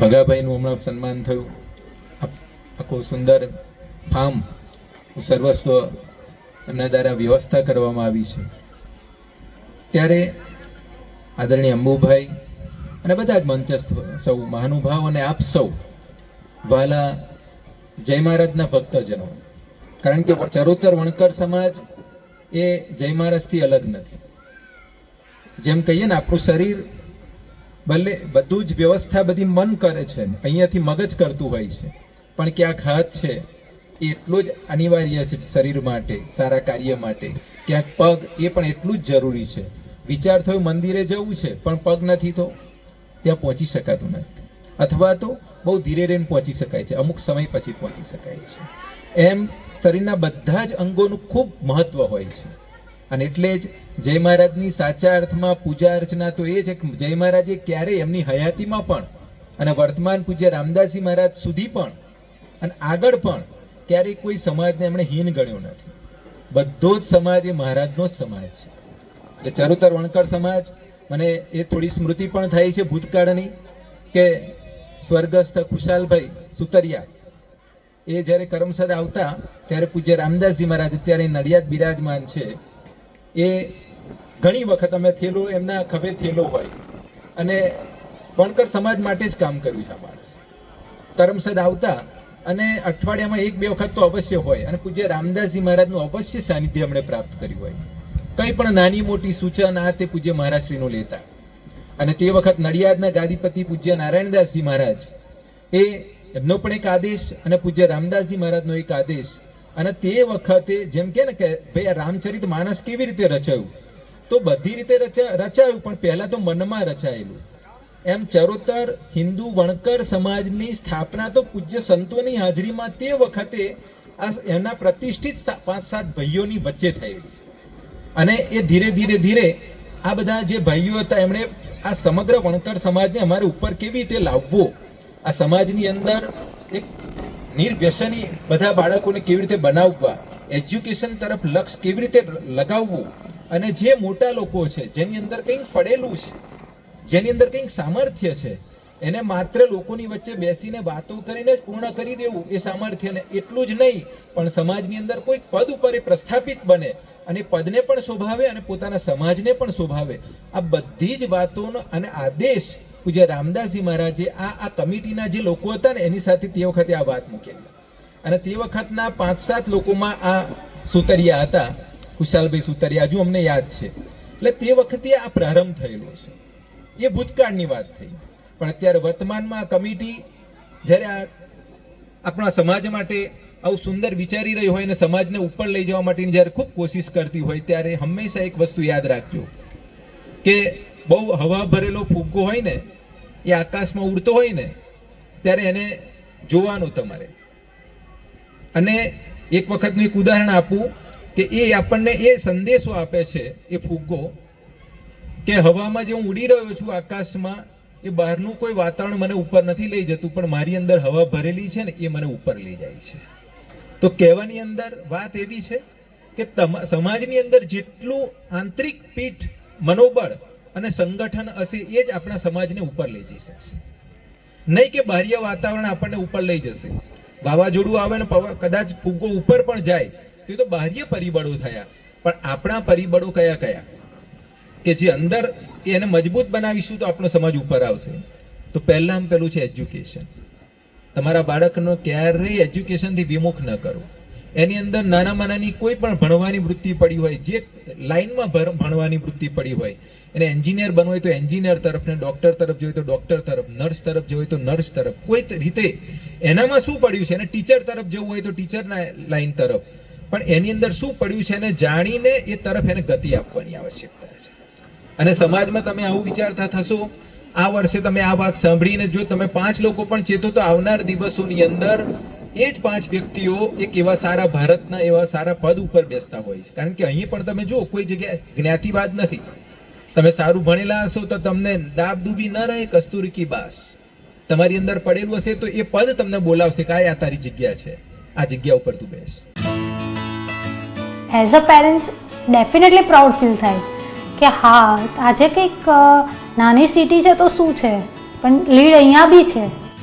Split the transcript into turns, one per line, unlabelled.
ભગાભાઈનું હમણાં સન્માન થયું. આખું સુંદર ફાર્મ સર્વસ્વ એમના દ્વારા વ્યવસ્થા કરવામાં આવી છે. ત્યારે આદરણીય અંબુભાઈ અને બધા જ મંચસ્થ સૌ, મહાનુભાવ અને આપ સૌ વાલા જય મહારાજના ભક્તજનો. કારણ કે ચરોતર વણકર સમાજ એ જય મહારાજથી અલગ નથી. જેમ કહીએ ને, આપણું શરીર ભલે બધું જ વ્યવસ્થા બધી મન કરે છે અહીંયાથી મગજ કરતું હોય છે. પણ ક્યાંક હાથ છે એ એટલો જ અનિવાર્ય છે શરીર માટે, સારા કાર્ય માટે. ક્યાંક પગ, એ પણ એટલું જ જરૂરી છે. વિચાર થયો મંદિરે જવું છે, પણ પગ નથી તો ત્યાં પહોંચી શકાતું નથી. અથવા તો બહુ ધીરે રહીને પહોંચી શકાય છે, અમુક સમય પછી પહોંચી શકાય છે. એમ શરીરના બધા જ અંગોનું ખૂબ મહત્ત્વ હોય છે. અને એટલે જ જય મહારાજની સાચા અર્થમાં પૂજા અર્ચના તો એ છે કે જય મહારાજે ક્યારેય એમની હયાતીમાં પણ અને વર્તમાન પૂજ્ય રામદાસજી મહારાજ સુધી પણ અને આગળ પણ ક્યારેય કોઈ સમાજને એમણે હીન ગણ્યો નથી. બધો જ સમાજ એ મહારાજનો જ સમાજ છે. એટલે ચરુતર વણકર સમાજ મને એ થોડી સ્મૃતિ પણ થઈ છે ભૂતકાળની કે સ્વર્ગસ્થ ખુશાલભાઈ સુતરિયા એ જ્યારે કરમસદ આવતા ત્યારે પૂજ્ય રામદાસજી મહારાજ અત્યારે નડિયાદ બિરાજમાન છે. એ ઘણી વખત અમે થેલો, એમના ખભે થેલો હોય. અને વણકર સમાજ માટે જ કામ કર્યું છે આ માણસે. કરમસદ આવતા અને અઠવાડિયામાં એક, બે વખત તો અવશ્ય હોય. અને પૂજ્ય રામદાસજી મહારાજનું અવશ્ય સાનિધ્ય એમણે પ્રાપ્ત કર્યું હોય. કંઈ પણ નાની, મોટી સૂચન આ તે પૂજ્ય મહારાજશ્રીનું લેતા. અને તે વખત નડિયાદના ગાદીપતિ પૂજ્ય નારાયણદાસજી મહારાજ એ એમનો પણ એક આદેશ અને પૂજ્ય રામદાસજી મહારાજનો એક આદેશ અને તે વખતે જેમ કે ને કે ભાઈ આ રામચરિત માનસ કેવી રીતે રચાયું? તો બધી રીતે રચા, રચાયું, પણ પહેલાં તો મનમાં રચાયેલું. એમ ચરોતર, હિન્દુ વણકર સમાજની સ્થાપના તો પૂજ્ય સંતોની હાજરીમાં તે વખતે આ એમના પ્રતિષ્ઠિત પાંચ સાત ભાઈઓની વચ્ચે થયેલી. અને એ ધીરે ધીરે ધીરે આ બધા જે ભાઈઓ હતા, એમણે આ સમગ્ર વણકર સમાજને અમારે ઉપર કેવી રીતે લાવવો? આ સમાજની અંદર એક નિર્વ્યસની બધા બાળકોને કેવી રીતે બનાવવા, એજ્યુકેશન તરફ લક્ષ કેવી રીતે લગાવવું અને જે મોટા લોકો છે, જેની અંદર કંઈક પડેલું છે, જેની અંદર કંઈક સામર્થ્ય છે, એને માત્ર લોકોની વચ્ચે બેસીને વાતો કરીને જ પૂર્ણ કરી દેવું એ સામર્થ્યને એટલું જ નહીં, પણ સમાજની અંદર કોઈ પદ ઉપર એ પ્રસ્થાપિત બને અને પદને પણ શોભાવે અને પોતાના સમાજને પણ શોભાવે. આ બધી જ વાતોનો અને આદેશ પૂજ્ય રામદાસજી મહારાજે આ આ કમિટીના જે લોકો હતા ને, એની સાથે તે વખતે આ વાત મૂકેલી અને તે વખતના પાંચ સાત લોકોમાં આ સુતરિયા હતા કુશાલભાઈ સુતરિયા, હજુ અમને યાદ છે. એટલે તે વખતે આ પ્રારંભ થયેલો છે. એ ભૂતકાળની વાત થઈ. પણ અત્યારે વર્તમાનમાં આ કમિટી જ્યારે આ આપણા સમાજ માટે આવું સુંદર વિચારી રહી હોય અને સમાજને ઉપર લઈ જવા માટેની જ્યારે ખૂબ કોશિશ કરતી હોય, ત્યારે હંમેશા એક વસ્તુ યાદ રાખજો કે બહુ હવા ભરેલો ફુગ્ગો હોય ને, એ આકાશમાં ઉડતો હોય ને, ત્યારે એને જોવાનું તમારે. અને એક વખતનું એક ઉદાહરણ આપું કે એ આપણને એ સંદેશો આપે છે, એ ફુગ્ગો કે હવામાં જે હું ઉડી રહ્યો છું આકાશમાં, એ બહારનું કોઈ વાતાવરણ મને ઉપર નથી લઈ જતું, પણ મારી અંદર હવા ભરેલી છે ને, એ મને ઉપર લઈ જાય છે. તો કહેવાની અંદર વાત એવી છે કે સમાજની અંદર જેટલું આંતરિક પીઠ મનોબળ અને સંગઠન હશે એ જ આપણા સમાજને ઉપર લઈ જઈ શકશે. નહીં કે બાહ્ય વાતાવરણ આપણને ઉપર લઈ જશે. વાવાઝોડું આવે ને કદાચ ફૂગો ઉપર પણ જાય, તો તો બાહ્ય પરિબળો થયા. પણ આપણા પરિબળો કયા કયા? કે જે અંદર એને મજબૂત બનાવીશું તો આપણો સમાજ ઉપર આવશે. તો પહેલાં પેલું છે એજ્યુકેશન તમારા બાળકનો ક્યારેય એજ્યુકેશનથી વિમુખ ન કરો. એની અંદર નાનામાં નાની કોઈ પણ ભણવાની વૃત્તિ પડી હોય, જે લાઇનમાં ભણવાની વૃત્તિ પડી હોય, એને એન્જિનિયર બનવું હોય તો એન્જિનિયર તરફ ને ડૉક્ટર તરફ જોઈએ તો ડૉક્ટર તરફ, નર્સ તરફ જોઈએ તો નર્સ તરફ. કોઈ રીતે એનામાં શું પડ્યું છે? એને ટીચર તરફ જવું હોય તો ટીચરના લાઇન તરફ. પણ એની અંદર શું પડ્યું છે એને જાણીને એ તરફ એને ગતિ આપવાની આવશ્યકતા છે. અને સમાજમાં તમે આવું વિચારતા થશો, આ વર્ષે તમે આ વાત સાંભળીને જો તમે પાંચ લોકો પણ ચેતો, તો આવનાર દિવસોની અંદર એ જ પાંચ વ્યક્તિઓ એક એવા સારા ભારતના એવા સારા પદ ઉપર બેસતા હોય છે. કારણ કે અહીં પણ તમે જો કોઈ જગ્યાએ જ્ઞાતિવાદ નથી. તમે સારું ભણેલા હશો તો તમને દાબ દૂબી ન રહે, કસ્તુરી કી બાસ. તમારી અંદર પડેલું હશે તો એ પદ તમને બોલાવશે કે આ તારી જગ્યા છે. આ જગ્યા ઉપર તું બેસ.
As a parent definitely proud feel થાય કે હા, આજે કંઈક નાની સિટી છે તો શું છે? પણ લીડ અહીંયા બી છે.